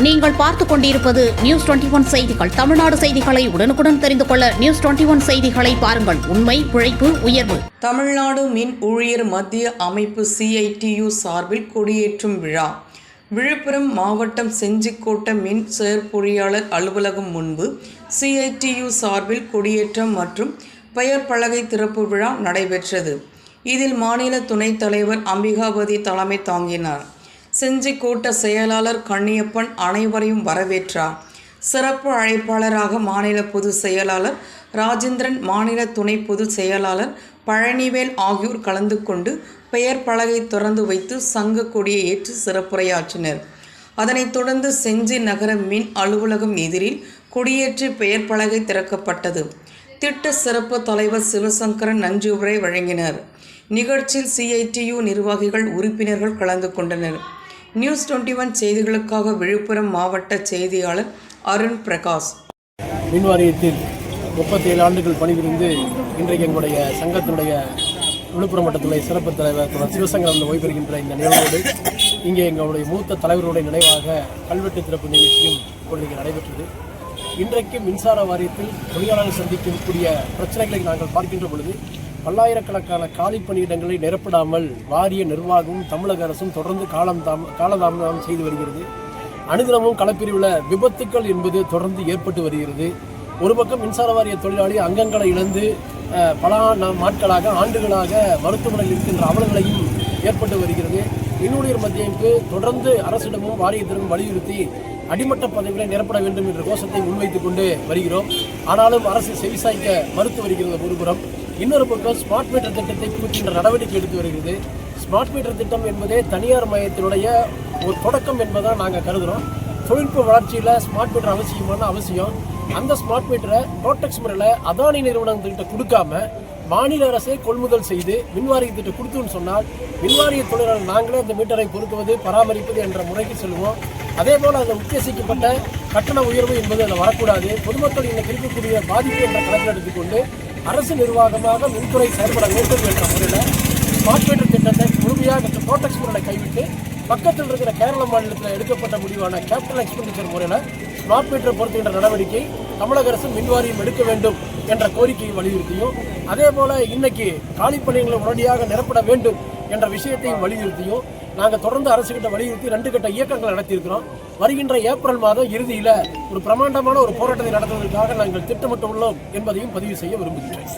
நீங்கள் பார்த்துக் கொண்டிருப்பது நியூஸ் டுவெண்டி ஒன் செய்திகள். தமிழ்நாடு செய்திகளை உடனுக்குடன் தெரிந்து கொள்ள நியூஸ் டுவெண்டி ஒன் செய்திகளை பாருங்கள். உண்மை உழைப்பு உயர்வு. தமிழ்நாடு மின் ஊழியர் மத்திய அமைப்பு சிஐடியு சார்பில் கொடியேற்றும் விழா. விழுப்புரம் மாவட்டம் செஞ்சிக்கோட்டை மின் செயற்பொறியாளர் அலுவலகம் முன்பு சிஐடியு சார்பில் கொடியேற்றம் மற்றும் பெயர் பலகை திறப்பு விழா நடைபெற்றது. இதில் மாநில துணைத் தலைவர் அம்பிகாபதி தலைமை தாங்கினார். செஞ்சி கூட்ட செயலாளர் கண்ணியப்பன் அனைவரையும் வரவேற்றார் சிறப்பு அழைப்பாளராக மாநில பொதுச் செயலாளர் ராஜேந்திரன் மாநில துணை பொதுச் செயலாளர் பழனிவேல் ஆகியோர் கலந்து கொண்டு பெயர் பலகை திறந்து வைத்து சங்க கொடியை ஏற்று சிறப்புரையாற்றினர். அதனைத் தொடர்ந்து செஞ்சி நகர மின் அலுவலகம் எதிரில் கொடியேற்றி பெயர் பலகை திறக்கப்பட்டது. திட்ட சிறப்பு தலைவர் சிவசங்கரன் நன்றி உரை வழங்கினர். நிகழ்ச்சியில் சிஐடியு நிர்வாகிகள் உறுப்பினர்கள் கலந்து கொண்டனர். நியூஸ் டுவெண்ட்டி ஒன் செய்திகளுக்காக விழுப்புரம் மாவட்ட செய்தியாளர் அருண் பிரகாஷ். மின் வாரியத்தில் முப்பத்தேழு ஆண்டுகள் பணிபுரிந்து இன்றைக்கு எங்களுடைய சங்கத்தினுடைய விழுப்புரம் மட்டத்துடைய சிறப்பு தலைவர் திரு சிவசங்கர் வந்து ஓய்வு பெறுகின்ற இந்த நிகழ்வோடு இங்கே எங்களுடைய மூத்த தலைவர்களுடைய நினைவாக கல்வெட்டு திறப்பு நிகழ்ச்சியும் இப்பொழுது இங்கே நடைபெற்றது. இன்றைக்கு மின்சார வாரியத்தில் தொழிலாளர்கள் சந்திக்கக்கூடிய பிரச்சனைகளை நாங்கள் பார்க்கின்ற பொழுது பல்லாயிரக்கணக்கான காலி பணியிடங்களை நிரப்பிடாமல் வாரிய நிர்வாகமும் தமிழக அரசும் தொடர்ந்து காலம் தாம் காலதாமதம் செய்து வருகிறது. அனுதினமும் களப்பிரிவில் விபத்துக்கள் என்பது தொடர்ந்து ஏற்பட்டு வருகிறது. ஒரு பக்கம் மின்சார வாரிய தொழிலாளி அங்கங்களை இழந்து பல நாட்களாக ஆண்டுகளாக மருத்துவமனையில் இருக்கின்ற அவலங்களையும் ஏற்பட்டு வருகிறது. மின்னூழியர் மத்தியமைப்பு தொடர்ந்து அரசிடமும் வாரியத்திடமும் வலியுறுத்தி அடிமட்ட பதவிகளை நிரப்பட வேண்டும் என்ற கோஷத்தை முன்வைத்துக் கொண்டு வருகிறோம். ஆனாலும் அரசு செவிசாய்க்க மறுத்து வருகிறது ஒருபுறம் இன்னொரு பக்கம் ஸ்மார்ட் மீட்டர் திட்டத்தை குறிக்கின்ற நடவடிக்கை எடுத்து வருகிறது. ஸ்மார்ட் மீட்டர் திட்டம் என்பதே தனியார் மையத்தினுடைய ஒரு தொடக்கம் என்பதாக நாங்கள் கருதுகிறோம் தொழில்நுட்ப வளர்ச்சியில் ஸ்மார்ட் மீட்டர் அவசியமான அவசியம். அந்த ஸ்மார்ட் மீட்டரை டோட்டெக்ஸ் முறையில் அதானி நிறுவனங்கள்கிட்ட கொடுக்காம மாநில அரசே கொள்முதல் செய்து மின்வாரியத்திட்ட கொடுத்துன்னு சொன்னால் மின்வாரிய தொழிலாளர் நாங்களே அந்த மீட்டரை பொருத்துவது பராமரிப்பது என்ற முறைக்கு செல்வோம். அதே போல் அதில் உத்தேசிக்கப்பட்ட கட்டண உயர்வு என்பது அதில் வரக்கூடாது. பொதுமக்கள் இன்னைக்கு இருக்கக்கூடிய பாதிப்பு என்ற கணக்கில் எடுத்துக்கொண்டு அரசு நிர்வாகமாக மின்துறை செயல்பட வேண்டும் என்ற முறையில் ஸ்மார்ட் மீட்டர் திட்டத்தை முழுமையாக ப்ரோட்டக்ஸ் முறையில் கைவிட்டு பக்கத்தில் இருக்கிற கேரள மாநிலத்தில் எடுக்கப்பட்ட முடிவான கேபிட்டல் எக்ஸ்பெண்டிச்சர் முறையில் ஸ்மார்ட் மீட்டர் பொறுத்துகின்ற நடவடிக்கை தமிழக அரசு மின்வாரியம் எடுக்க வேண்டும் என்ற கோரிக்கையை வலியுறுத்தியும் அதே போல இன்னைக்கு காலிப்பணிகளை உடனடியாக நிரப்பட வேண்டும் என்ற விஷயத்தையும் வலியுறுத்தியும் நாங்கள் தொடர்ந்து அரசுகிட்ட வலியுறுத்தி ரெண்டு கட்ட இயக்கங்கள் நடத்தியிருக்கிறோம். வருகின்ற ஏப்ரல் மாதம் இறுதியில் ஒரு பிரமாண்டமான ஒரு போராட்டத்தை நடத்துவதற்காக நாங்கள் திட்டமிட்டுள்ளோம் என்பதையும் பதிவு செய்ய விரும்புகிறேன்